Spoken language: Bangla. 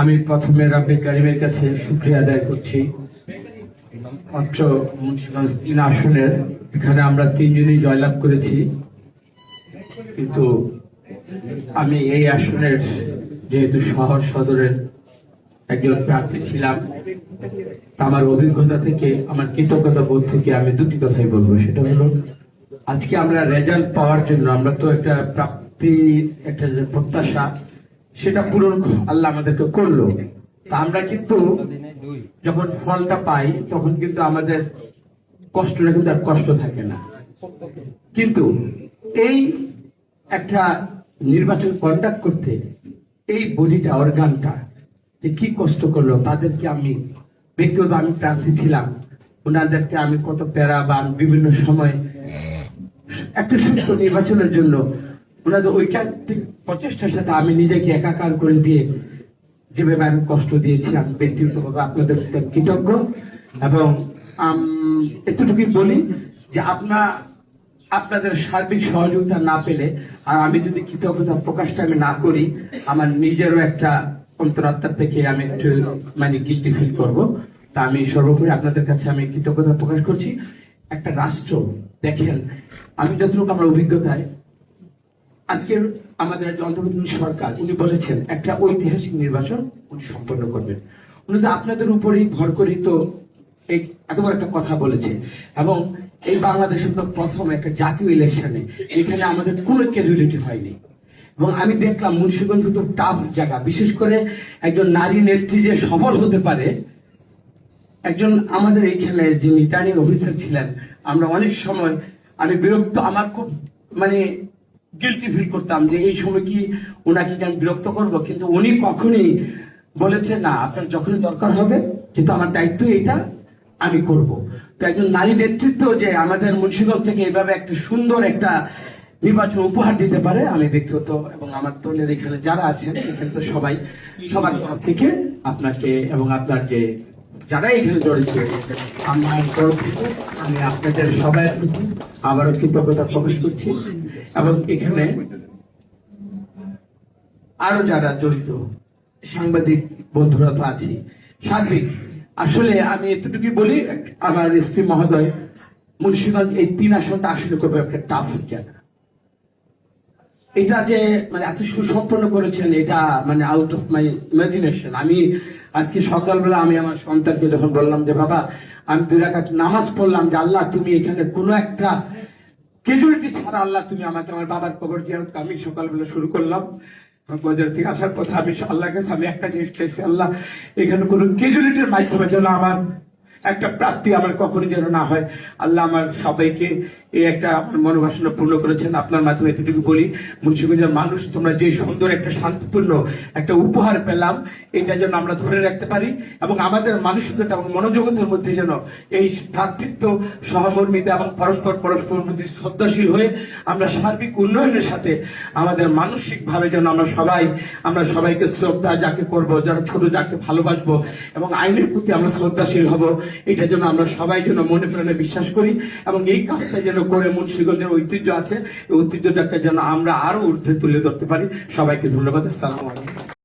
আমি প্রথমে রাব্বে কারিমের কাছে শুক্রিয়া আদায় করছি। মাত্র মুন্সিগঞ্জ তিন আসনের, এখানে আমরা তিনজনই জয়লাভ করেছি। কিন্তু আমি এই আসনের, যেহেতু শহর সদরের একজন প্রার্থী ছিলাম আমার অভিজ্ঞতা থেকে, আমার কৃতজ্ঞতা বোধ থেকে আমি দুটি কথাই বলব। সেটা হলো, আজকে আমরা রেজাল্ট পাওয়ার জন্য আমরা তো একটা প্রাপ্তি, একটা প্রত্যাশা সেটা পূরণ আল্লাহ আমাদেরকে করল। তা আমরা কিন্তু যখন ফলটা পাই, তখন কিন্তু আমাদের কষ্টটা কিন্তু আর কষ্ট থাকে না। কিন্তু এই একটা নির্বাচন কন্ডাক্ট করতে এই বডিটা অর্গানটা যে কি কষ্ট করল, তাদেরকে আমি ব্যক্তিগত আমি প্রার্থী ছিলাম। ওনাদেরকে আমি কত প্যারা বা বিভিন্ন সময় একটা সুস্থ নির্বাচনের জন্য ওনাদের ঐকান্তিক প্রচেষ্টার সাথে আমি নিজেকে একাকার করে দিয়ে যেভাবে আমি কষ্ট দিয়েছি আমি ব্যক্তিগতভাবে আপনাদের কৃতজ্ঞ। এবং এতটুকুই বলি যে আপনার আপনাদের সার্বিক সহযোগিতা না পেলে আর আমি যদি কৃতজ্ঞতা প্রকাশটা আমি না করি, আমার নিজেরও একটা অন্তরাত্মার থেকে আমি একটু মানে গিলটি ফিল করব। তা আমি সর্বোপরি আপনাদের কাছে আমি কৃতজ্ঞতা প্রকাশ করছি। একটা রাষ্ট্র, দেখেন, আমি যতটুকু আমার অভিজ্ঞতায় আজকের আমাদের অন্তর্বর্তী সরকার, উনি বলেছেন, একটা ঐতিহাসিক নির্বাচন উনি সম্পন্ন করবেন। উনি তো আপনাদের উপরেই ভর করেই তো এই এত বড় একটা কথা বলেছে। এবং এই বাংলাদেশের তো প্রথম একটা জাতীয় ইলেকশনে এখানে আমাদের কোনো ক্যাজুয়ালিটি হয়নি। এবং আমি দেখলাম মুন্সিগঞ্জ কিন্তু টাফ জায়গা, বিশেষ করে একজন নারী নেত্রী যে সফল হতে পারে, একজন আমাদের এইখানে যিনি রিটার্নিং অফিসার ছিলেন, আমরা অনেক সময় আমি বিরক্ত, আমার খুব মানে গিলটি ফিল করতাম যে এই সময় কি ওনাকে আমি বিরক্ত করব? কিন্তু উনি কখনই বলেছেন না, আপনার যখনই দরকার হবে, কিন্তু আমার দায়িত্ব এটা আমি করব। তো একজন নারী নেতৃত্ব যে আমাদের মুন্সিগঞ্জ থেকে এইভাবে একটা সুন্দর একটা নির্বাচন উপহার দিতে পারে, আমি ব্যক্তিগত এবং আমার দলের এখানে যারা আছেন, এখানে তো সবাই, সবার তরফ থেকে আপনাকে এবং আপনার যে, যারা এখানে জড়িত, আমার তরফ থেকে আমি আপনাদের সবাই আবারও কৃতজ্ঞতা প্রকাশ করছি। এবং এখানে আরও যারা জড়িত সাংবাদিক বন্ধুরা তো আছি। সার্বিক, আসলে আমি এতটুকুই বলি, আমার এসপি মহোদয় মুন্সিগঞ্জ এই তিন আসনটা আসলে খুব একটা টাফ জায়গা। এটা যে মানে এত সুসম্পন্ন করেছেন, এটা মানে আউট অফ মাই ইমাজিনেশন আমি আজকে সকালবেলা আমি আমার সন্তানকে যখন বললাম যে, বাবা, আমি দুই রাকাত নামাজ পড়লাম যে, আল্লাহ, তুমি এখানে কোনো একটা কেজুয়ালিটি ছাড়া আল্লাহ, তুমি আমাকে আমার বাবার কবর জিয়ারত আমি সকালবেলা শুরু করলাম। বাজার থেকে আসার পথে আমি আল্লাহ কাছে আমি একটা জিনিস চাইছি, আল্লাহ, এখানে কোনো খেজুরিটির মাধ্যমে যেন আমার একটা প্রাপ্তি আমার কখনই যেন না হয়। আল্লাহ আমার সবাইকে এই একটা আমার মনোবাসনা পূর্ণ করেছেন। আপনার মাধ্যমে এতটুকু বলি, মুন্সিগঞ্জের মানুষ, তোমরা যে সুন্দর একটা শান্তিপূর্ণ একটা উপহার পেলাম, এটা যেন আমরা ধরে রাখতে পারি এবং আমাদের মানসিকতা এবং মনোজগতের মধ্যে যেন এই ভ্রাতৃত্ব, সহমর্মিতা এবং পরস্পর পরস্পর প্রতি শ্রদ্ধাশীল হয়ে আমরা সার্বিক উন্নয়নের সাথে আমাদের মানসিকভাবে যেন আমরা সবাই, আমরা সবাইকে শ্রদ্ধা যাকে করব, যারা ছোট, যাকে ভালোবাসবো এবং আইনের প্রতি আমরা শ্রদ্ধাশীল হব। এটা যেন আমরা সবাই যেন মনে প্রাণে বিশ্বাস করি এবং এই কাজটা যেন করে মুন্সীগঞ্জের ঐতিহ্য আছে ঐতিহ্যটাকে যেন আমরা আরও ঊর্ধ্বে তুলে ধরতে পারি। সবাইকে ধন্যবাদ। আসসালামু আলাইকুম।